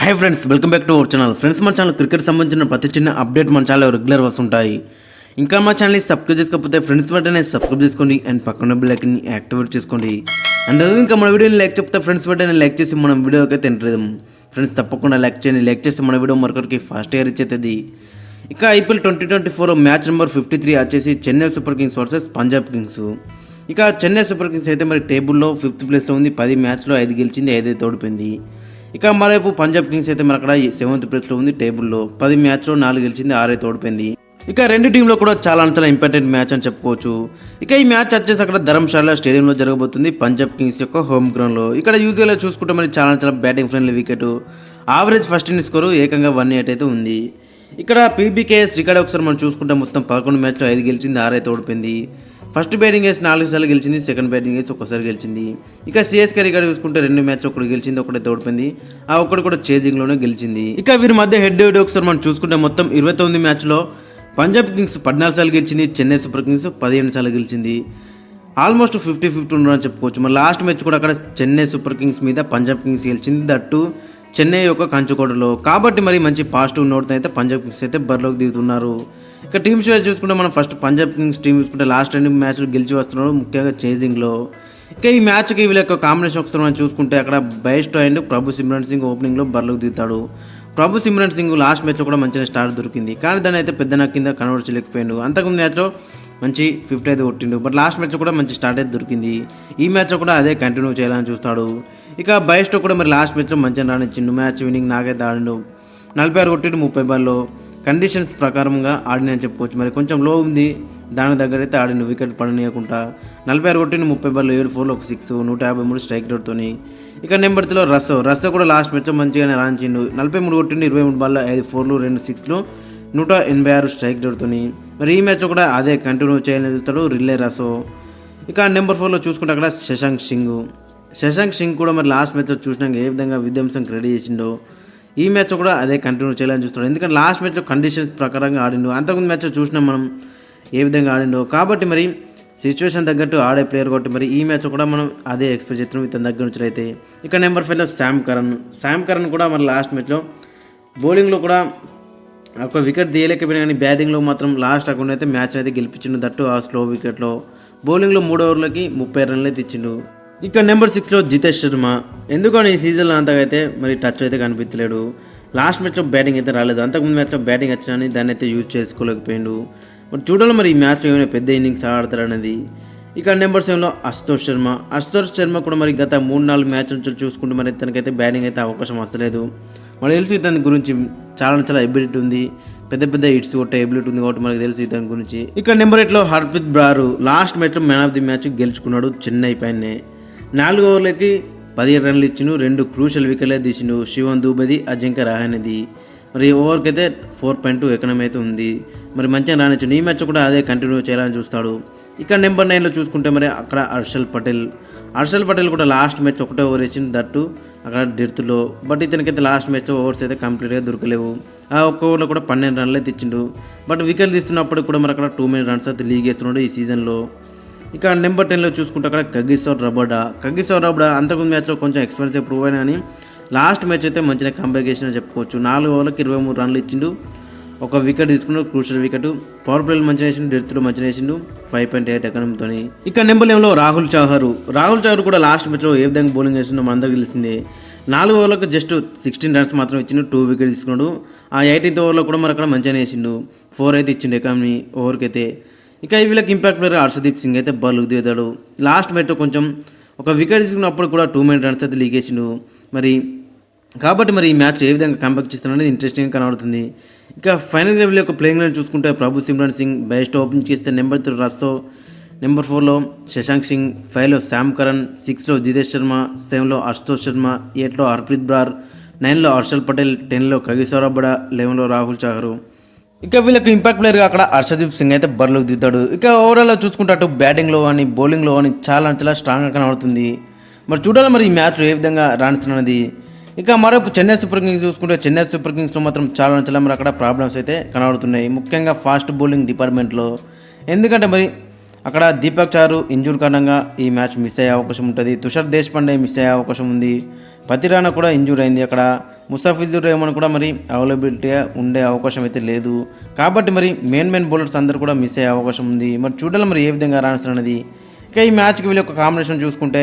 Hi friends welcome back to our channel friends మన channel cricket సంబంధించిన ప్రతి చిన్న అప్డేట్ మన ఛానల్ రెగ్యులర్ వస్తుంటాయి ఇంకా మా ఛానల్ని సబ్స్క్రైబ్ చేసుకోకపోతే ఫ్రెండ్స్ వెంటనే సబ్స్క్రైబ్ చేసుకోండి అండ్ పక్కన బిల్లకి యాక్టివేట్ చేసుకోండి. అండ్ అదే ఇంకా మన వీడియోని లైక్ చెప్తే ఫ్రెండ్స్ వెంటనే లైక్ చేసి మన వీడియోకి అయితే తింటలేదు ఫ్రెండ్స్ తప్పకుండా లైక్ చేయండి. లైక్ చేసి మన వీడియో మరొకరికి ఫాస్ట్ ఇయర్ ఇచ్చేది ఇక IPL twenty twenty four match number fifty three వచ్చేసి Chennai Super Kings versus Punjab Kings. ఇక చెన్నై సూపర్ కింగ్స్ అయితే మరి టేబుల్లో ఫిఫ్త్ ప్లేస్లో ఉంది. పది మ్యాచ్లో ఐదు గెలిచింది ఐదైతే తోడిపోయింది. ఇక మరోవైపు పంజాబ్ కింగ్స్ అయితే మన అక్కడ సెవెంత్ ప్లేస్లో ఉంది. టేబుల్లో పది మ్యాచ్లో నాలుగు గెలిచింది ఆరైతే ఓడిపోయింది ఇక రెండు టీంలో కూడా చాలా చాలా ఇంపార్టెంట్ మ్యాచ్ అని చెప్పుకోవచ్చు. ఇక ఈ మ్యాచ్ వచ్చేసి అక్కడ ధర్మశాల స్టేడియంలో జరగబోతుంది పంజాబ్ కింగ్స్ యొక్క హోమ్ గ్రౌండ్లో ఇక్కడ యూజువల్గా చూసుకుంటే మరి చాలా చాలా batting friendly wicket average first inning score ఏకంగా వన్ ఎయిట్ అయితే ఉంది. ఇక్కడ పీబీకేఎస్ రికార్డ్ ఒకసారి మనం చూసుకుంటే మొత్తం పదకొండు మ్యాచ్లో ఐదు గెలిచింది ఆరైతే ఓడిపోయింది ఫస్ట్ బ్యాటింగ్ వేసి నాలుగు సార్లు గెలిచింది సెకండ్ బ్యాటింగ్ వేసి ఒక్కసారి గెలిచింది. ఇక సిఎస్కే రికార్డు చూసుకుంటే రెండు మ్యాచ్ ఒకటి గెలిచింది ఒకటి తోడిపోయింది ఆ ఒక్కటి కూడా చేజింగ్లోనే గెలిచింది. ఇక వీరి మధ్య హెడ్ టు హెడ్ ఒకసారి మనం చూసుకుంటే మొత్తం ఇరవై తొమ్మిది మ్యాచ్లో పంజాబ్ కింగ్స్ పద్నాలుగు సార్లు గెలిచింది చెన్నై సూపర్ కింగ్స్ పదిహేను సార్లు గెలిచింది. ఆల్మోస్ట్ ఫిఫ్టీ ఫిఫ్టీ ఉండడం చెప్పుకోవచ్చు. మరి లాస్ట్ మ్యాచ్ కూడా అక్కడ చెన్నై సూపర్ కింగ్స్ మీద పంజాబ్ కింగ్స్ గెలిచింది. దట్టు చెన్నై యొక్క కంచుకోటలో. కాబట్టి మరి మంచి పాజిటివ్ నోట్తో అయితే పంజాబ్ కింగ్స్ అయితే బరిలోకి దిగుతున్నారు. ఇక టీమ్స్ వైజ్ చూసుకుంటే మనం ఫస్ట్ పంజాబ్ కింగ్స్ టీం చూసుకుంటే లాస్ట్ రెండు మ్యాచ్లు గెలిచి వస్తున్నారు ముఖ్యంగా చేజింగ్లో ఇక ఈ మ్యాచ్కి వీళ్ళ యొక్క కాంబినేషన్ ఒకసారి మనం చూసుకుంటే అక్కడ best and Prabhsimran Singh ఓపెనింగ్లో బరిలోకి దిగుతాడు. ప్రభు సిమ్రన్ సింగ్ లాస్ట్ మ్యాచ్లో కూడా మంచిగా స్టార్ట్ దొరికింది. కానీ దాన్ని అయితే పెద్ద నా కింద కన్వర్ట్ చేయలేకపోయాడు అంతకుముందు మ్యాచ్లో మంచి ఫిఫ్టీ అయితే కొట్టిండు. బట్ లాస్ట్ మ్యాచ్లో కూడా మంచి స్టార్ట్ అయితే దొరికింది. ఈ మ్యాచ్లో కూడా అదే కంటిన్యూ చేయాలని చూస్తాడు. ఇక బయస్టో కూడా మరి లాస్ట్ మ్యాచ్లో మంచిగా రానిచ్చిండు మ్యాచ్ విన్నింగ్ నాకైతే ఆడిండు. నలభై ఆరు కొట్టిండు ముప్పై బాల్లో. కండిషన్స్ ప్రకారంగా ఆడినని చెప్పుకోవచ్చు. మరి కొంచెం లో ఉంది. దాని దగ్గర అయితే ఆడిండు. వికెట్ పడనీయకుండా. నలభై ఆరు కొట్టిన ముప్పై బాల్లో ఏడు ఫోర్లో ఒక సిక్స్ నూట యాభై మూడు స్ట్రైక్ రేట్తోని ఇక నెంబర్ త్రీలో రస్సో. రస్సో కూడా లాస్ట్ మ్యాచ్లో మంచిగానే రాణించిండు. నలభై మూడు కొట్టిండు ఇరవై మూడు బాల్లో ఐదు ఫోర్లు రెండు సిక్స్లు నూట ఎనభై ఆరు స్ట్రైక్ రేట్తోని మరి ఈ మ్యాచ్లో కూడా అదే కంటిన్యూ చేయాలని చూస్తాడు రిల్లే రసో ఇక నెంబర్ ఫోర్లో చూసుకుంటే అక్కడ శశాంక్ సింగ్. శశాంక్ సింగ్ కూడా మరి లాస్ట్ మ్యాచ్లో చూసినాక ఏ విధంగా విధ్వంసం క్రెడిట్ చేసిండో ఈ మ్యాచ్ కూడా అదే కంటిన్యూ చేయాలని చూస్తాడు ఎందుకంటే లాస్ట్ మ్యాచ్లో కండిషన్స్ ప్రకారంగా ఆడిండు. అంతకుముందు మ్యాచ్లో చూసినాం మనం ఏ విధంగా ఆడిండో. కాబట్టి మరి సిచ్యువేషన్ తగ్గట్టు ఆడే ప్లేయర్ కాబట్టి మరి ఈ మ్యాచ్ కూడా మనం అదే ఎక్స్పెక్ట్ చేస్తున్నాం ఇతని దగ్గర నుంచి అయితే. ఇక నెంబర్ ఫైవ్లో శామ్ కరణ్ శామ్ కరణ్ కూడా మరి లాస్ట్ మ్యాచ్లో బౌలింగ్లో కూడా ఒక వికెట్ తీయలేకపోయినా కానీ బ్యాటింగ్లో మాత్రం లాస్ట్ అకౌంట్ అయితే మ్యాచ్ అయితే గెలిపించిండు. దట్టు ఆ స్లో వికెట్లో బౌలింగ్లో మూడు ఓవర్లకి ముప్పై రన్లు అయితే ఇచ్చిండు. ఇక నెంబర్ సిక్స్లో జితేష్ శర్మ. ఎందుకని ఈ సీజన్లో అంతకైతే మరి టచ్ అయితే కనిపించలేడు. లాస్ట్ మ్యాచ్లో బ్యాటింగ్ అయితే రాలేదు. అంతకుముందు మ్యాచ్లో బ్యాటింగ్ వచ్చినా దాన్ని అయితే యూజ్ చేసుకోలేకపోయిండు. మరి చూడాలి మరి ఈ మ్యాచ్లో ఏమైనా పెద్ద ఇన్నింగ్స్ ఆడతారనేది ఇక నెంబర్ సెవెన్లో అశుతోష్ శర్మ. అశుతోష్ శర్మ కూడా మరి గత మూడు నాలుగు మ్యాచ్ నుంచి చూసుకుంటే మరి తనకైతే బ్యాటింగ్ అయితే అవకాశం వస్తలేదు. మనకు తెలుసు ఇతని గురించి చాలా చాలా ఎబిలిటీ ఉంది. పెద్ద పెద్ద హిట్స్ కొట్టే ఎబిలిటీ ఉంది కాబట్టి మనకు తెలుసు ఇతని గురించి. ఇక నెంబర్ ఎయిట్లో హర్ప్రీత్ బ్రారు. లాస్ట్ మ్యాచ్లో మ్యాన్ ఆఫ్ ది మ్యాచ్ గెలుచుకున్నాడు చెన్నై పైనే. నాలుగు ఓవర్లకి పదిహేడు రన్లు ఇచ్చిండు రెండు క్రూషల్ వికెట్లే తీసిండు శివన్ దూబది అజింక్య రహానేది. మరి ఓవర్కి అయితే ఫోర్ పాయింట్ టూ ఎకనమీ అయితే ఉంది. మరి మంచిగా రానిచ్చిండు. ఈ మ్యాచ్ కూడా అదే కంటిన్యూ చేయాలని చూస్తాడు. ఇక్కడ నెంబర్ నైన్లో చూసుకుంటే మరి అక్కడ హర్షల్ పటేల్. హర్షల్ పటేల్ కూడా లాస్ట్ మ్యాచ్ ఒకటే ఓవర్ వేసింది దట్టు అక్కడ డెత్లో బట్ ఇతనికైతే లాస్ట్ మ్యాచ్లో ఓవర్స్ అయితే కంప్లీట్గా దొరకలేవు. ఆ ఒక్క ఓవర్లో కూడా పన్నెండు రన్లు అయితే ఇచ్చిండు బట్ వికెట్ తీస్తున్నప్పుడు కూడా మరి అక్కడ టూ మినిట్ రన్స్ అయితే లీగ్ వేస్తున్నాడు ఈ సీజన్లో. ఇక నెంబర్ టెన్లో చూసుకుంటే అక్కడ కగిసోర్ రబడా. కగిసోర్ రబడా అంతకుముందు మ్యాచ్లో కొంచెం ఎక్స్పెన్సివ్ ప్రూవ్ అయినా కానీ లాస్ట్ మ్యాచ్ అయితే మంచిగా కంబ్యాక్ చేసిన చెప్పుకోవచ్చు. నాలుగు ఓవర్లకు ఇరవై మూడు రన్లు ఇచ్చిండు. ఒక వికెట్ తీసుకున్నాడు క్రూషల్ వికెట్ పవర్ ప్లేలు మంచిగా వేసిండు డెత్లో మంచిగా వేసిండు ఫైవ్ పాయింట్ ఎయిట్ ఎకనంతో ఇక నెంబర్ లెవెన్లో రాహుల్ చౌహర్. రాహుల్ చౌహర్ కూడా లాస్ట్ మ్యాచ్లో ఏ విధంగా బౌలింగ్ వేసిందో మనందరికి తెలిసిందే. నాలుగు ఓవర్లకు జస్ట్ సిక్స్టీన్ రన్స్ మాత్రం ఇచ్చిండు టూ వికెట్ తీసుకున్నాడు. ఆ ఎయిటీన్త్ ఓవర్లో కూడా మరి అక్కడ మంచిగా వేసిండు ఫోర్ అయితే ఇచ్చిండు ఎకానమీ ఓవర్కి అయితే. ఇక వీళ్ళకి ఇంపాక్ట్ ప్లేయర్ హర్షదీప్ సింగ్ అయితే బల్లుకు దిగుతాడు లాస్ట్ మ్యాచ్లో కొంచెం ఒక వికెట్ తీసుకున్నప్పుడు కూడా టూ మినిట్ రన్స్ అయితే లీగేసిండు. మరి కాబట్టి మరి ఈ మ్యాచ్ ఏ విధంగా కంబ్యాక్ చేస్తారనేది ఇంట్రెస్టింగ్ కనబడుతుంది. ఇక ఫైనల్ లెవెల్ యొక్క ప్లేయింగ్ లైన్ చూసుకుంటే Prabhsimran Singh best open చేస్తే నెంబర్ త్రీ రస్తో నెంబర్ ఫోర్లో శశాంక్ సింగ్ ఫైవ్లో శామ్ కరణ్ సిక్స్లో జితేష్ శర్మ సెవెన్లో అశుతోష్ శర్మ ఎయిట్లో హర్ప్రీత్ బ్రార్ నైన్లో హర్షల్ పటేల్ టెన్లో కగిసోరాబడ లెవెన్లో రాహుల్ చాహరు ఇక వీళ్ళకి ఇంపాక్ట్ ప్లేయర్గా అక్కడ హర్షదీప్ సింగ్ అయితే బరిలోకి దిగుతాడు. ఇక ఓవరాల్ చూసుకుంటే అటు బ్యాటింగ్లో కానీ బౌలింగ్లో కానీ చాలా చాలా స్ట్రాంగ్గా కనబడుతుంది. మరి చూడాలి మరి ఈ మ్యాచ్లో ఏ విధంగా రాణిస్తున్నది ఇక మరోపు చెన్నై సూపర్ కింగ్స్ చూసుకుంటే చెన్నై సూపర్ కింగ్స్లో మాత్రం చాలా చాలా మరి అక్కడ ప్రాబ్లమ్స్ అయితే కనబడుతున్నాయి. ముఖ్యంగా ఫాస్ట్ బౌలింగ్ డిపార్ట్మెంట్లో ఎందుకంటే మరి అక్కడ దీపక్ చారు ఇంజూర్ కారణంగా ఈ మ్యాచ్ మిస్ అయ్యే అవకాశం ఉంటుంది. తుషార్ దేశపాండే మిస్ అయ్యే అవకాశం ఉంది. పతిరానా కూడా ఇంజూర్ అయింది అక్కడ. ముస్తాఫిజుర్ రెహమాన్ కూడా మరి అవైలబిలిటీగా ఉండే అవకాశం అయితే లేదు. కాబట్టి మరి మెయిన్ మెయిన్ బౌలర్స్ అందరూ కూడా మిస్ అయ్యే అవకాశం ఉంది. మరి చూడాలి మరి ఏ విధంగా రాణిస్తున్నది ఇక ఈ మ్యాచ్కి వీళ్ళ ఒక కాంబినేషన్ చూసుకుంటే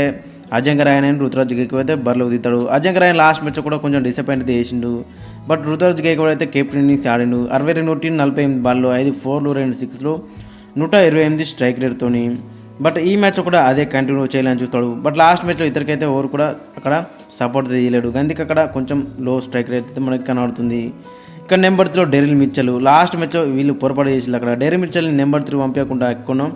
అజంకర్ ఆయన రుతురాజ్ గేక్వాడ్ అయితే బరిలో దిగుతాడు అజంకర్ రాయన్ లాస్ట్ మ్యాచ్ కూడా కొంచెం డిసప్పాయింట్ అయితే చేసిండు. బట్ రుతురాజ్ గేక్వాడ్ అయితే కెప్టెన్ ఇన్నింగ్స్ ఆడిండు. అరవై రెండు నూటి నలభై ఎనిమిది బాల్లో ఐదు ఫోర్లు రెండు సిక్స్లు నూట ఇరవై ఎనిమిది స్ట్రైక్ రేట్తోని బట్ ఈ మ్యాచ్లో కూడా అదే కంటిన్యూ చేయాలని చూస్తాడు. బట్ లాస్ట్ మ్యాచ్లో ఇద్దరికైతే ఎవరు కూడా అక్కడ సపోర్ట్ తీయలేడు అందుకే అక్కడ కొంచెం లో స్ట్రైక్ రేట్ అయితే మనకి కనబడుతుంది. ఇక్కడ నెంబర్ త్రీలో డెరిల్ మిచ్చలు లాస్ట్ మ్యాచ్లో వీళ్ళు పొరపాటు చేసి అక్కడ. డెరిల్ మిచ్చల్ని నెంబర్ త్రీ పంపించకుండా ఎక్కువ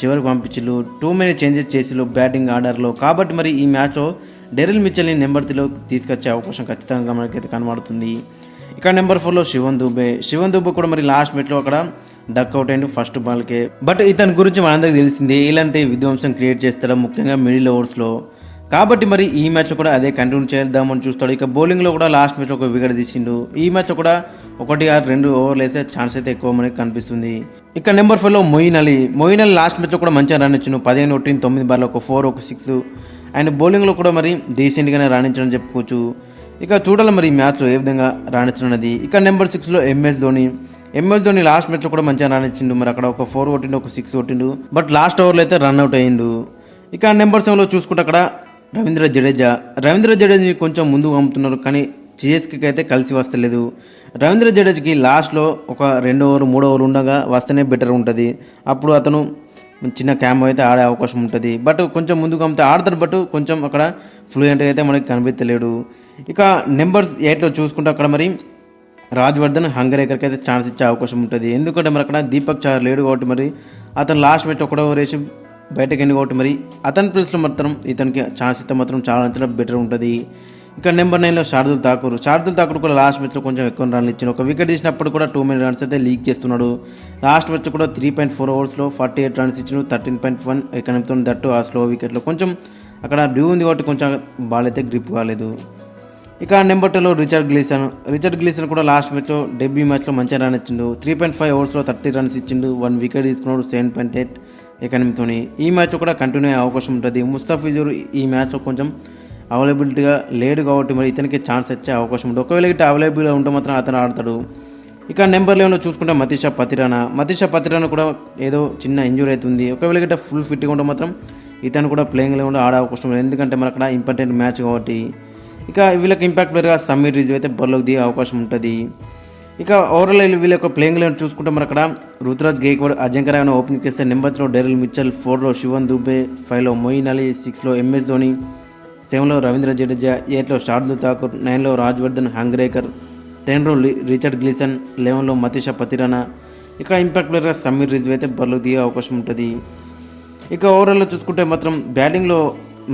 చివరికి పంపించిల్లు టూ మెనీ చేంజెస్ చేసిల్లు బ్యాటింగ్ ఆర్డర్లో కాబట్టి మరి ఈ మ్యాచ్లో డెరిల్ మిచ్చల్ని నెంబర్ త్రీలో తీసుకొచ్చే అవకాశం ఖచ్చితంగా మనకైతే కనబడుతుంది. ఇక నెంబర్ ఫోర్లో శివన్ దుబే. శివన్ దుబే కూడా మరి లాస్ట్ మ్యాచ్లో అక్కడ డక్ అవుట్ అయింది ఫస్ట్ బాల్కే బట్ ఇతని గురించి మనందరికి తెలిసింది ఇలాంటి విధ్వంసం క్రియేట్ చేస్తాడు? ముఖ్యంగా మిడిల్ ఓవర్స్లో కాబట్టి మరి ఈ మ్యాచ్లో కూడా అదే కంటిన్యూ చేద్దామని చూస్తాడు. ఇక బౌలింగ్లో కూడా లాస్ట్ మ్యాచ్లో ఒక వికెట్ తీసిండు. ఈ మ్యాచ్లో కూడా ఒకటి ఆరు రెండు ఓవర్లు వేసే ఛాన్స్ అయితే ఎక్కువ మనకి కనిపిస్తుంది. ఇక నెంబర్ ఫైవ్లో మొయిన్ అలీ. మొయిన్ అలీ లాస్ట్ మ్యాచ్లో కూడా మంచిగా రన్ ఇచ్చిండు. పదిహేను ఒకటి తొమ్మిది బార్లు ఒక ఫోర్ ఒక సిక్స్ అండ్ బౌలింగ్లో కూడా మరి డీసెంట్గానే రాణించడం చెప్పుకోవచ్చు. ఇక చూడాలి మరి ఈ మ్యాచ్లో ఏ విధంగా రాణిస్తున్నది ఇక నెంబర్ సిక్స్లో MS Dhoni. MS Dhoni last మ్యాచ్లో కూడా మంచిగా రాణించిండు మరి అక్కడ ఒక ఫోర్ కొట్టిండు ఒక సిక్స్ కొట్టిండు. బట్ లాస్ట్ ఓవర్లో అయితే రన్ అవుట్ అయ్యిండు. ఇక నెంబర్ సెవెన్లో చూసుకుంటే అక్కడ రవీంద్ర జడేజా. రవీంద్ర జడేజాని కొంచెం ముందుకు అమ్ముతున్నారు కానీ సిఎస్కేకి అయితే కలిసి వస్తలేదు. రవీంద్ర జడేజ్కి లాస్ట్లో ఒక రెండు ఓవర్ మూడు ఓవర్ ఉండగా వస్తేనే బెటర్ ఉంటుంది. అప్పుడు అతను చిన్న క్యామ్ అయితే ఆడే అవకాశం ఉంటుంది. బట్ కొంచెం ముందుకు అమ్మితే ఆడతాడు బట్ కొంచెం అక్కడ ఫ్లూయెంట్గా అయితే మనకి కనిపించలేడు ఇక నెంబర్స్ ఎయిట్లో చూసుకుంటే అక్కడ మరి రాజ్వర్ధన్ హంగరేకర్కి అయితే ఛాన్స్ ఇచ్చే అవకాశం ఉంటుంది. ఎందుకంటే మరి అక్కడ దీపక్ చార్ లేడు కాబట్టి మరి అతను లాస్ట్ మ్యాచ్ ఒకటో ఓవర్ వేసి బయటకు ఎండి కాబట్టి మరి అతని ప్లేస్లో మాత్రం ఇతనికి ఛాన్స్ ఇస్తే మాత్రం చాలా చాలా బెటర్ ఉంటుంది. ఇక నెంబర్ నైన్లో శార్దుల్ ఠాకూర్. శార్దుల్ ఠాకూర్ కూడా లాస్ట్ మ్యాచ్లో కొంచెం ఎక్కువ రన్లు ఇచ్చిన ఒక వికెట్ తీసినప్పుడు కూడా టూ మినిట్ రన్స్ అయితే లీక్ చేస్తున్నాడు. లాస్ట్ మ్యాచ్ కూడా త్రీ పాయింట్ ఫోర్ ఓవర్స్లో ఫార్టీ ఎయిట్ రన్స్ ఇచ్చిన థర్టీన్ పాయింట్ వన్ ఎక్కడ దట్టు ఆ స్లో వికెట్లో కొంచెం అక్కడ డ్యూ ఉంది కాబట్టి కొంచెం బాల్ అయితే గ్రిప్ కాలేదు. ఇక నెంబర్ టూలో రిచర్డ్ గ్లీసన్. రిచర్డ్ గ్లీసన్ కూడా లాస్ట్ మ్యాచ్లో డెబ్యూ మ్యాచ్లో మంచిగా రన్ ఇచ్చిండు. త్రీ పాయింట్ ఫైవ్ ఓవర్స్లో థర్టీ రన్స్ ఇచ్చిండు. వన్ వికెట్ తీసుకున్నాడు సెవెన్ పాయింట్ ఎయిట్ ఎకనమీతోని. ఈ మ్యాచ్ కూడా కంటిన్యూ అయ్యే అవకాశం ఉంటుంది. ముస్తాఫిజుర్ ఈ మ్యాచ్లో కొంచెం అవైలబిలిటీగా లేడు కాబట్టి మరి ఇతనికి ఛాన్స్ వచ్చే అవకాశం ఉంటుంది. ఒకవేళ ఇట్లా అవైలబుల్గా ఉంటే మాత్రం అతను ఆడతాడు. ఇక నెంబర్ లెవెన్లో చూసుకుంటే మతీషా పతిరానా. మతీషా పతిరానా కూడా ఏదో చిన్న ఇంజురీ అవుతుంది ఒకవేళ గిట్ట ఫుల్ ఫిట్గా ఉంటే మాత్రం ఇతను కూడా ప్లేయింగ్ లెవెన్లో ఆడే అవకాశం ఉంది ఎందుకంటే మరి అక్కడ ఇంపార్టెంట్ మ్యాచ్ కాబట్టి ఇక వీళ్ళకి ఇంపాక్ట్ ప్లేయర్గా సమీర్ రిజ్వీ అయితే బరిలోకి దిగే అవకాశం ఉంటుంది. ఇక ఓవరాల్ వీళ్ళ యొక్క ప్లేయింగ్ లైన్ చూసుకుంటే మరి అక్కడ రుతురాజ్ గేక్వాడ్ అజంకర్ ఆయన ఓపెనింగ్ చేస్తే నెంబర్ త్రీలో డెరిల్ మిచ్చల్ ఫోర్లో శివన్ దుబే ఫైవ్లో మొయిన్ అలీ సిక్స్లో ఎంఎస్ ధోని సెవెన్లో రవీంద్ర జడేజా ఎయిట్లో షార్దుల్ ఠాకూర్ నైన్లో రాజ్వర్ధన్ హంగ్రేకర్ టెన్లో రిచర్డ్ గ్లీసన్ లెవెన్లో మతీషా పతిరానా. ఇక ఇంపాక్ట్ ప్లేయర్గా సమీర్ రిజ్వీ అయితే బరిలోకి దిగే అవకాశం ఉంటుంది. ఇక ఓవరాల్లో చూసుకుంటే మాత్రం బ్యాటింగ్లో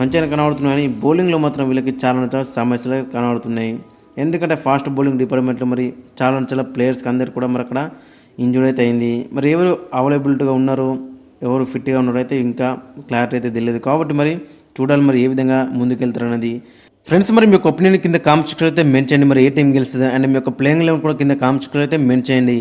మంచిగా కనబడుతున్నాయి కానీ బౌలింగ్లో మాత్రం వీళ్ళకి చాలా చాలా సమస్యలు కనబడుతున్నాయి. ఎందుకంటే ఫాస్ట్ బౌలింగ్ డిపార్ట్మెంట్లో మరి చాలా చాలా ప్లేయర్స్కి అందరు కూడా మరి అక్కడ ఇంజురీ అయితే అయింది. మరి ఎవరు అవైలబిలిటీగా ఉన్నారు? ఎవరు ఫిట్గా ఉన్నారో అయితే ఇంకా క్లారిటీ అయితే తెలియదు. కాబట్టి మరి చూడాలి మరి ఏ విధంగా ముందుకెళ్తారన్నది. ఫ్రెండ్స్ మరి మీ యొక్క ఒపీనియన్ కింద కామెంట్ అయితే మెన్షన్ చేయండి. మరి ఏ టీం గెలుస్తుంది? అండ్ మీ యొక్క ప్లేయింగ్ లెవెన్ కూడా కింద కామెంట్ అయితే మెన్షన్ చేయండి.